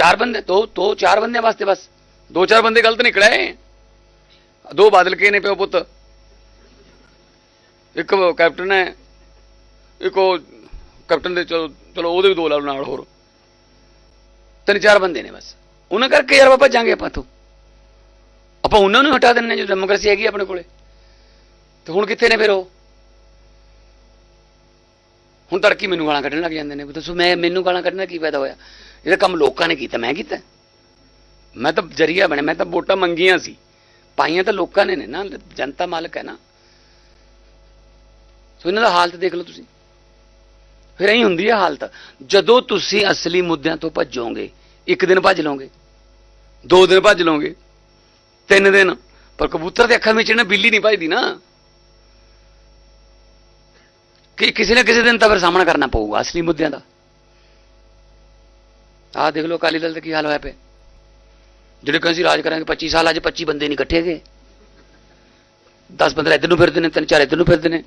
ਚਾਰ ਬੰਦੇ ਦੋ ਦੋ ਚਾਰ ਬੰਦਿਆਂ ਵਾਸਤੇ ਬਸ ਦੋ ਚਾਰ ਬੰਦੇ ਗਲਤ ਨਿਕਲੇ ਦੋ ਬਾਦਲ ਕੇ ਨੇ ਪਿਓ ਪੁੱਤ ਇੱਕ ਕੈਪਟਨ ਹੈ ਇੱਕ ਉਹ ਕੈਪਟਨ ਦੇ ਚਲੋ ਚਲੋ ਉਹਦੇ ਵੀ ਦੋ ਲਾ ਨਾਲ ਹੋਰ ਤਿੰਨ ਚਾਰ ਬੰਦੇ ਨੇ ਬਸ ਉਹਨਾਂ ਕਰਕੇ ਯਾਰ ਬਾਬਾ ਜਾਂਗੇ ਆਪਾਂ ਤੋਂ ਆਪਾਂ ਉਹਨਾਂ ਨੂੰ ਹਟਾ ਦਿੰਨੇ ਜੋ ਡੈਮੋਕ੍ਰੇਸੀ ਹੈਗੀ ਆਪਣੇ ਕੋਲੇ ਤੇ ਹੁਣ ਕਿੱਥੇ ਨੇ ਫਿਰ ਉਹ ਹੁਣ ਤੜਕੀ ਮੈਨੂੰ ਗਾਲਾਂ ਕੱਢਣ ਲੱਗ ਜਾਂਦੇ ਨੇ ਦੱਸੋ ਮੈਂ ਮੈਨੂੰ ਗਾਲਾਂ ਕੱਢਣ ਦਾ ਕੀ ਫਾਇਦਾ ਹੋਇਆ ਜਿਹੜਾ ਕੰਮ ਲੋਕਾਂ ਨੇ ਕੀਤਾ, ਮੈਂ ਕੀਤਾ। ਮੈਂ ਤਾਂ ਜਰੀਆ ਬਣਿਆ, ਮੈਂ ਤਾਂ ਵੋਟਾਂ ਮੰਗੀਆਂ ਸੀ। ਪਾਈਆਂ ਤਾਂ ਲੋਕਾਂ ਨੇ ਨੇ ਨਾ, ਜਨਤਾ ਮਾਲਕ ਹੈ ਨਾ। ਸੋ ਇਹਨਾਂ ਦਾ ਹਾਲਤ ਦੇਖ ਲਓ ਤੁਸੀਂ। ਫਿਰ ਐਂ ਹੁੰਦੀ ਹੈ ਹਾਲਤ, ਜਦੋਂ ਤੁਸੀਂ ਅਸਲੀ ਮੁੱਦਿਆਂ ਤੋਂ ਭੱਜੋਗੇ, ਇੱਕ ਦਿਨ ਭੱਜ ਲਓਗੇ, ਦੋ ਦਿਨ ਭੱਜ ਲਓਗੇ, ਤਿੰਨ ਦਿਨ, ਪਰ ਕਬੂਤਰ ਦੇ ਅੱਖਾਂ ਵਿੱਚ ਨਾ ਬਿੱਲੀ ਨਹੀਂ ਭੱਜਦੀ ਨਾ। ਕਿ ਕਿਸੇ ਨਾ ਕਿਸੇ ਦਿਨ ਤਾਂ ਫਿਰ ਸਾਹਮਣਾ ਕਰਨਾ ਪਊਗਾ ਅਸਲੀ ਮੁੱਦਿਆਂ ਦਾ। ਆਹ ਦੇਖ ਲਓ ਅਕਾਲੀ ਦਲ ਦਾ ਕੀ ਹਾਲ ਹੋਇਆ ਪਿਆ। ਜਿਹੜੇ ਕਹਿੰਦੇ ਸੀ ਰਾਜ ਕਰਾਂਗੇ 25 ਸਾਲ ਅੱਜ 25 ਬੰਦੇ ਨਹੀਂ ਇਕੱਠੇ ਗਏ 10 15 ਇੱਧਰ ਨੂੰ ਫਿਰਦੇ ਨੇ, ਤਿੰਨ ਚਾਰ ਇੱਧਰ ਨੂੰ ਫਿਰਦੇ ਨੇ।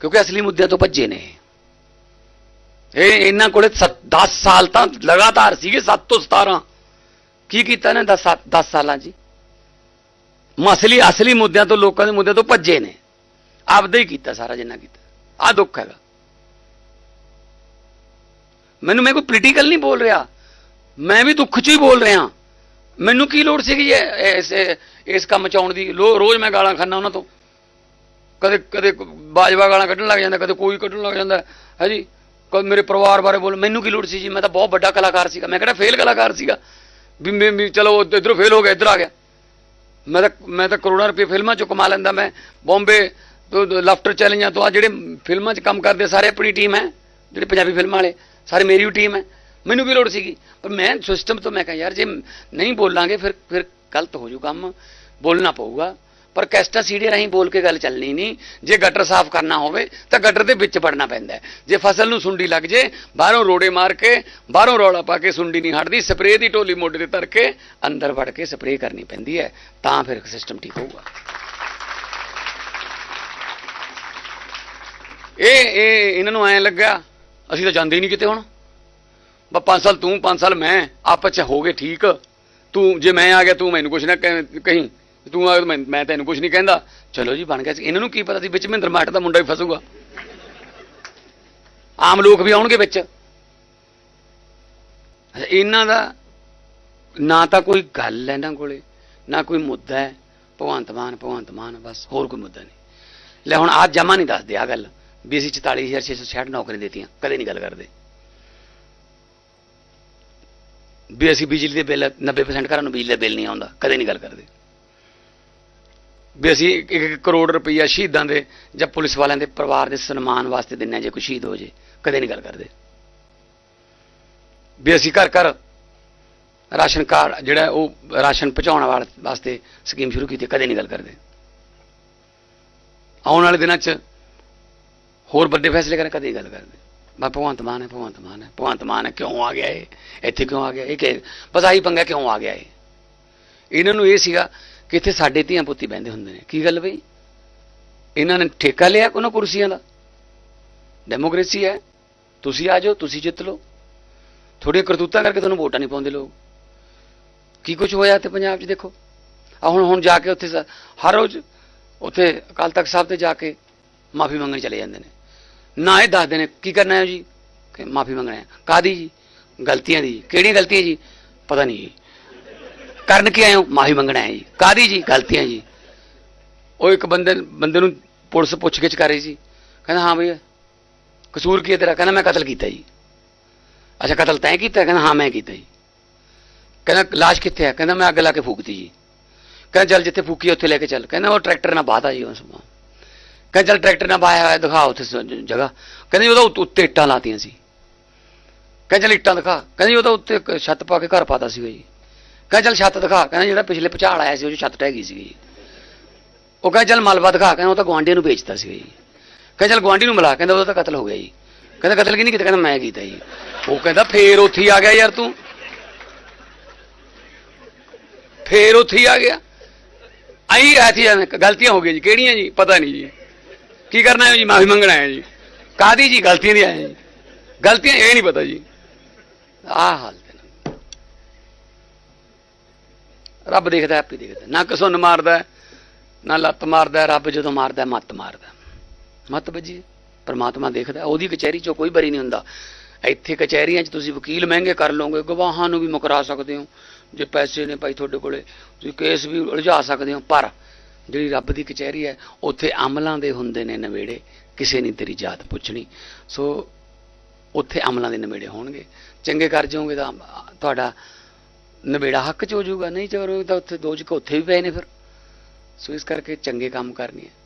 ਕਿਉਂਕਿ ਅਸਲੀ ਮੁੱਦਿਆਂ ਤੋਂ ਭੱਜੇ ਨੇ ਇਹ। ਇਹਨਾਂ ਕੋਲੇ 10 ਸਾਲ ਤਾਂ ਲਗਾਤਾਰ ਸੀਗੇ 7 ਤੋਂ 17 ਕੀ ਕੀਤਾ ਨੇ 10 10 ਸਾਲਾਂ ਜੀ ਮਸਲੀ, ਅਸਲੀ ਮੁੱਦਿਆਂ ਤੋਂ, ਲੋਕਾਂ ਦੇ ਮੁੱਦਿਆਂ ਤੋਂ ਭੱਜੇ ਨੇ। ਆਪਦਾ ਹੀ ਕੀਤਾ ਸਾਰਾ ਜਿੰਨਾ ਕੀਤਾ। ਆ ਦੁੱਖ ਹੈਗਾ। ਮੈਨੂੰ ਮੈਂ ਕੋਈ ਪੋਲੀਟੀਕਲ ਨਹੀਂ ਬੋਲ ਰਿਹਾ। ਮੈਂ ਵੀ ਦੁੱਖ 'ਚ ਹੀ ਬੋਲ ਰਿਹਾ। ਮੈਨੂੰ ਕੀ ਲੋੜ ਸੀਗੀ ਇਹ ਇਸ ਇਸ ਕੰਮ ਚ ਆਉਣ ਦੀ? ਲੋ- ਰੋਜ਼ ਮੈਂ ਗਾਲਾਂ ਖਾਨਾ ਉਹਨਾਂ ਤੋਂ। ਕਦੇ ਕਦੇ ਬਾਜਵਾ ਗਾਲਾਂ ਕੱਢਣ ਲੱਗ ਜਾਂਦਾ, ਕਦੇ ਕੋਈ ਕੱਢਣ ਲੱਗ ਜਾਂਦਾ। ਹੈ ਜੀ? ਕਦੇ ਮੇਰੇ ਪਰਿਵਾਰ ਬਾਰੇ ਬੋਲ। ਮੈਨੂੰ ਕੀ ਲੋੜ ਸੀ ਜੀ? ਮੈਂ ਤਾਂ ਬਹੁਤ ਵੱਡਾ ਕਲਾਕਾਰ ਸੀਗਾ। ਮੈਂ ਕਿਹੜਾ ਫੇਲ ਕਲਾਕਾਰ ਸੀਗਾ? ਵੀ ਮੈਂ ਵੀ ਚਲੋ ਇਧਰੋਂ ਫੇਲ ਹੋ ਗਿਆ, ਇੱਧਰ ਆ ਗਿਆ। ਮੈਂ ਤਾਂ ਮੈਂ ਤਾਂ ਕਰੋੜਾਂ ਰੁਪਏ ਫਿਲਮਾਂ ਚੋਂ ਕਮਾ ਲੈਂਦਾ ਮੈਂ। ਬੰਬੇ ਤੋਂ ਲਾਫਟਰ ਚੈਲੰਜਾਂ ਤੋਂ ਆ ਜਿਹੜੇ ਫਿਲਮਾਂ 'ਚ ਕੰਮ ਕਰਦੇ ਸਾਰੇ ਆਪਣੀ ਟੀਮ ਹੈ, ਜਿਹੜੇ ਪੰਜਾਬੀ ਫਿਲਮਾਂ ਵਾਲੇ। ਸਾਰੇ ਮੇਰੀ ਵੀ ਟੀਮ ਹੈ। ਮੈਨੂੰ ਵੀ ਲੋੜ ਸੀਗੀ। ਪਰ ਮੈਂ ਸਿਸਟਮ ਤੋਂ ਮੈਂ ਕਿਹਾ, ਯਾਰ, ਜੇ ਨਹੀਂ ਬੋਲਾਂਗੇ, ਫਿਰ ਫਿਰ ਗਲਤ ਹੋ ਜੂ ਕੰਮ। ਬੋਲਣਾ ਪਊਗਾ। ਪਰ ਕੈਸਟਾ ਸੀਡੀ ਰਾਹੀਂ ਬੋਲ ਕੇ ਗੱਲ ਚੱਲਣੀ ਨਹੀਂ। ਜੇ ਗਟਰ ਸਾਫ਼ ਕਰਨਾ ਹੋਵੇ, ਤਾਂ ਗਟਰ ਦੇ ਵਿੱਚ ਵੜਨਾ ਪੈਂਦਾ ਜੇ ਫਸਲ ਨੂੰ ਸੁੰਡੀ ਲੱਗ ਜੇ, ਬਾਹਰੋਂ ਰੋੜੇ ਮਾਰ ਕੇ, ਬਾਹਰੋਂ ਰੌਲਾ ਪਾ ਕੇ ਸੁੰਡੀ ਨਹੀਂ ਹਟਦੀ ਸਪਰੇਅ ਦੀ ਢੋਲੀ ਮੋਢੇ ਤੇ ਧਰ ਕੇ ਅੰਦਰ ਵੜ ਕੇ ਸਪਰੇਅ ਕਰਨੀ ਪੈਂਦੀ ਹੈ, ਤਾਂ ਫਿਰ ਸਿਸਟਮ ਠੀਕ ਹੋਊਗਾ। ਇਹ ਇਹ ਇਹਨਾਂ ਨੂੰ ਐਂ ਲੱਗਾ ਅਸੀਂ ਤਾਂ ਜਾਂਦੇ ਹੀ ਨਹੀਂ ਕਿਤੇ ਹੁਣ। ਬਾ 5 ਸਾਲ ਤੂੰ 5 ਸਾਲ ਮੈਂ, ਆਪਸ ਚ ਹੋ ਗਏ ਠੀਕ। ਤੂੰ, ਜੇ ਮੈਂ ਆ ਗਿਆ, ਤੂੰ ਮੈਨੂੰ ਕੁਛ ਨਾ ਕਹਿ- ਕਹੀਂ। ਤੂੰ ਆ ਮੈਂ ਮੈਂ ਤੈਨੂੰ ਕੁਛ ਨਹੀਂ ਕਹਿੰਦਾ। ਚਲੋ ਜੀ, ਬਣ ਗਿਆ ਸੀ। ਇਹਨਾਂ ਨੂੰ ਕੀ ਪਤਾ ਸੀ, ਵਿੱਚ ਮਹਿੰਦਰ ਮਾਟ ਦਾ ਮੁੰਡਾ ਵੀ ਫਸੂਗਾ। ਆਮ ਲੋਕ ਵੀ ਆਉਣਗੇ ਵਿੱਚ। ਇਹਨਾਂ ਦਾ ਨਾ ਤਾਂ ਕੋਈ ਗੱਲ ਹੈ ਇਹਨਾਂ ਕੋਲੇ, ਨਾ ਕੋਈ ਮੁੱਦਾ ਹੈ। ਭਗਵੰਤ ਮਾਨ ਭਗਵੰਤ ਮਾਨ, ਬਸ ਹੋਰ ਕੋਈ ਮੁੱਦਾ ਨਹੀਂ। ਲੈ, ਹੁਣ ਅੱਜ ਜਮਾ ਨਹੀਂ ਦੱਸਦੇ ਆ ਗੱਲ। ਵੀ ਅਸੀਂ 44666 ਨੌਕਰੀਆਂ ਦਿੱਤੀਆਂ, ਕਦੇ ਨਹੀਂ ਗੱਲ ਕਰਦੇ। ਵੀ ਅਸੀਂ ਬਿਜਲੀ ਦੇ ਬਿੱਲ 90% ਘਰਾਂ ਨੂੰ ਬਿਜਲੀ ਦਾ ਬਿੱਲ ਨਹੀਂ ਆਉਂਦਾ, ਕਦੇ ਨਹੀਂ ਗੱਲ ਕਰਦੇ। ਵੀ ਅਸੀਂ 1 ਕਰੋੜ ਰੁਪਈਆ ਸ਼ਹੀਦਾਂ ਦੇ ਜਾਂ ਪੁਲਿਸ ਵਾਲਿਆਂ ਦੇ ਪਰਿਵਾਰ ਦੇ ਸਨਮਾਨ ਵਾਸਤੇ ਦਿੰਨੇ ਹਾਂ ਜੇ ਕੋਈ ਸ਼ਹੀਦ ਹੋ ਜੇ, ਕਦੇ ਨਹੀਂ ਗੱਲ ਕਰਦੇ। ਵੀ ਅਸੀਂ ਘਰ ਘਰ ਰਾਸ਼ਨ ਕਾਰਡ, ਜਿਹੜਾ ਉਹ ਰਾਸ਼ਨ ਪਹੁੰਚਾਉਣ ਵਾਲ- ਵਾਸਤੇ ਸਕੀਮ ਸ਼ੁਰੂ ਕੀਤੀ, ਕਦੇ ਨਹੀਂ ਗੱਲ ਕਰਦੇ। ਆਉਣ ਵਾਲੇ ਦਿਨਾਂ 'ਚ ਹੋਰ ਵੱਡੇ ਫੈਸਲੇ ਕਰਨ ਕਦੇ ਗੱਲ ਕਰਦੇ। ਮੈਂ ਭਗਵੰਤ ਮਾਨ ਹੈ, ਭਗਵੰਤ ਮਾਨ ਹੈ। ਭਗਵੰਤ ਮਾਨ ਹੈ, ਕਿਉਂ ਆ ਗਿਆ ਇਹ? ਇੱਥੇ ਕਿਉਂ ਆ ਗਿਆ ਇਹ? ਕਿ ਬਸ ਆਹੀ ਪੰਗਾ ਕਿਉਂ ਆ ਗਿਆ ਇਹ? ਇਹਨਾਂ ਨੂੰ ਇਹ ਸੀਗਾ ਕਿ ਇੱਥੇ ਸਾਡੇ ਧੀਆਂ ਪੁੱਤੀ ਬਹਿੰਦੇ ਹੁੰਦੇ ਨੇ। ਕੀ ਗੱਲ ਬਈ? ਇਹਨਾਂ ਨੇ ਠੇਕਾ ਲਿਆ ਕੋਨਾ ਕੁਰਸੀਆਂ ਦਾ। ਡੈਮੋਕ੍ਰੇਸੀ ਹੈ। ਤੁਸੀਂ ਆ ਜਾਓ, ਤੁਸੀਂ ਜਿੱਤ ਲਓ। ਥੋੜੀਆਂ ਕਰਤੂਤਾਂ ਕਰਕੇ ਤੁਹਾਨੂੰ ਵੋਟਾਂ ਨਹੀਂ ਪਾਉਂਦੇ ਲੋਕ। ਕੀ ਕੁਝ ਹੋਇਆ ਤੇ ਪੰਜਾਬ 'ਚ ਦੇਖੋ। ਆ ਹੁਣ ਹੁਣ ਜਾ ਕੇ ਉੱਥੇ ਹਰ ਰੋਜ਼ ਉੱਥੇ ਅਕਾਲ ਤਖਤ ਸਾਹਿਬ ਤੇ ਜਾ ਕੇ ਮਾਫੀ ਮੰਗਣ ਚਲੇ ਜਾਂਦੇ ਨੇ। ਨਾ ਇਹ ਦੱਸਦੇ ਨੇ, ਕੀ ਕਰਨਾ ਹੈ ਜੀ? ਕਿ ਮਾਫੀ ਮੰਗਣਾ ਹੈ। ਕਾਦੀ ਜੀ? ਗਲਤੀਆਂ ਦੀ ਕਿਹੜੀਆਂ ਗਲਤੀਆਂ ਜੀ? ਪਤਾ ਨਹੀਂ ਜੀ। ਕਰਨ ਕੀ ਆਏ ਹੋ? ਮਾਫੀ ਮੰਗਣਾ ਹੈ ਜੀ। ਕਾਦੀ ਜੀ? ਗਲਤੀਆਂ ਜੀ। ਉਹ ਇੱਕ ਬੰਦੇ ਬੰਦੇ ਨੂੰ ਪੁਲਿਸ ਪੁੱਛ ਗਿੱਛ ਕਰ ਰਹੀ ਸੀ। ਕਹਿੰਦਾ, ਹਾਂ ਭਈਆ, ਕਸੂਰ ਕੀ ਹੈ ਤੇਰਾ? ਕਹਿੰਦਾ, ਮੈਂ ਕਤਲ ਕੀਤਾ ਜੀ। ਅੱਛਾ, ਕਤਲ ਤੈਂ ਕੀਤਾ? ਕਹਿੰਦਾ, ਹਾਂ, ਮੈਂ ਕੀਤਾ ਜੀ। ਕਹਿੰਦਾ, ਲਾਸ਼ ਕਿੱਥੇ ਹੈ? ਕਹਿੰਦਾ, ਮੈਂ ਅੱਗ ਲਾ ਕੇ ਫੂਕਤੀ ਜੀ। ਕਹਿੰਦਾ, ਚੱਲ ਜਿੱਥੇ ਫੂਕੀ ਉੱਥੇ ਲੈ ਕੇ ਚੱਲ। ਕਹਿੰਦਾ, ਉਹ ਟਰੈਕਟਰ ਨਾਲ ਬਾਤਾ ਜੀ ਉਸ ਨੂੰ ਕਹਿੰਦੇ ਚੱਲ ਟਰੈਕਟਰ ਨਾਲ ਬਾਇਆ ਹੋਇਆ, ਦਿਖਾ ਉੱਥੇ ਸ- ਜਗ੍ਹਾ। ਕਹਿੰਦੇ ਉਹਦਾ ਉੱਤੇ ਇੱਟਾਂ ਲਾਤੀਆਂ ਸੀ। ਕਹਿੰਦੇ ਚੱਲ ਇੱਟਾਂ ਦਿਖਾ। ਕਹਿੰਦੇ ਉਹਦਾ ਉੱਤੇ ਛੱਤ ਪਾ ਕੇ ਘਰ ਪਾਤਾ ਸੀਗਾ ਜੀ। ਕਹਿੰਦੇ ਚੱਲ ਛੱਤ ਦਿਖਾ। ਕਹਿੰਦੇ ਜਿਹੜਾ ਪਿਛਲੇ ਭੁਚਾਲ ਆਇਆ ਸੀ, ਉਹ ਛੱਤ ਟਹਿ ਗਈ ਸੀਗੀ ਜੀ। ਉਹ ਕਹਿੰਦਾ ਚੱਲ ਮਲਬਾ ਦਿਖਾ। ਕਹਿੰਦਾ ਉਹ ਤਾਂ ਗਵਾਂਢੀਆਂ ਨੂੰ ਵੇਚਤਾ ਸੀਗਾ ਜੀ। ਕਹਿੰਦਾ ਚੱਲ ਗਵਾਂਢੀ ਨੂੰ ਮਿਲਾ। ਕਹਿੰਦਾ ਉਹਦਾ ਤਾਂ ਕਤਲ ਹੋ ਗਿਆ ਜੀ। ਕਹਿੰਦਾ ਕਤਲ ਕੀ ਨਹੀਂ ਕੀਤਾ? ਕਹਿੰਦਾ ਮੈਂ ਕੀਤਾ ਜੀ। ਉਹ ਕਹਿੰਦਾ ਫੇਰ ਉੱਥੇ ਹੀ ਆ ਗਿਆ ਯਾਰ ਤੂੰ। ਫੇਰ ਉੱਥੇ ਹੀ ਆ ਗਿਆ। ਆਈ ਐਥੀ ਗਲਤੀਆਂ ਹੋ ਗਈਆਂ ਜੀ। ਕਿਹੜੀਆਂ ਜੀ? ਪਤਾ ਨਹੀਂ ਜੀ। ਕੀ ਕਰਨਾ ਹੈ ਜੀ? ਮਾਫੀ ਮੰਗਣਾ ਹੈ ਜੀ। ਕਾਦੀ ਜੀ? ਗਲਤੀਆਂ ਦੀ ਆਏ ਜੀ। ਗਲਤੀਆਂ ਇਹ ਨਹੀਂ ਪਤਾ ਜੀ। ਆਹ ਹਾਲ ਰੱਬ ਦੇਖਦਾ, ਆਪੇ ਦੇਖਦਾ। ਨਾ ਕਸੁੰਨ ਮਾਰਦਾ, ਨਾ ਲੱਤ ਮਾਰਦਾ, ਰੱਬ ਜਦੋਂ ਮਾਰਦਾ, ਮੱਤ ਮਾਰਦਾ। ਮੱਤ ਵੱਜੀ। ਪਰਮਾਤਮਾ ਦੇਖਦਾ। ਉਹਦੀ ਕਚਹਿਰੀ ਚੋਂ ਕੋਈ ਬਰੀ ਨਹੀਂ ਹੁੰਦਾ। ਇੱਥੇ ਕਚਹਿਰੀਆਂ 'ਚ ਤੁਸੀਂ ਵਕੀਲ ਮਹਿੰਗੇ ਕਰ ਲਓਗੇ, ਗਵਾਹਾਂ ਨੂੰ ਵੀ ਮੁਕਰਾ ਸਕਦੇ ਹੋ। ਜੇ ਪੈਸੇ ਨੇ ਭਾਈ ਤੁਹਾਡੇ ਕੋਲੇ, ਤੁਸੀਂ ਕੇਸ ਵੀ ਉਲਝਾ ਸਕਦੇ ਹੋ। ਪਰ ਜਿਹੜੀ ਰੱਬ ਦੀ ਕਚਹਿਰੀ ਹੈ, ਉੱਥੇ ਅਮਲਾਂ ਦੇ ਹੁੰਦੇ ਨੇ ਨਵੇੜੇ, ਕਿਸੇ ਨਹੀਂ ਤੇਰੀ ਜਾਤ ਪੁੱਛਣੀ। ਸੋ ਉੱਥੇ ਅਮਲਾਂ ਦੇ ਨਵੇੜੇ ਹੋਣਗੇ। ਚੰਗੇ ਕਰ ਜਾਓਗੇ ਤਾਂ ਤੁਹਾਡਾ ਨਵੇੜਾ ਹੱਕ ਚ ਹੋ ਜਾਊਗਾ, ਨਹੀਂ ਚੋਰੋਗੇ ਤਾਂ ਉੱਥੇ ਦੋਜ ਕੋ ਉੱਥੇ ਵੀ ਪਏ ਨੇ ਫਿਰ। ਸੋ ਇਸ ਕਰਕੇ ਚੰਗੇ ਕੰਮ ਕਰਨੇ ਹੈ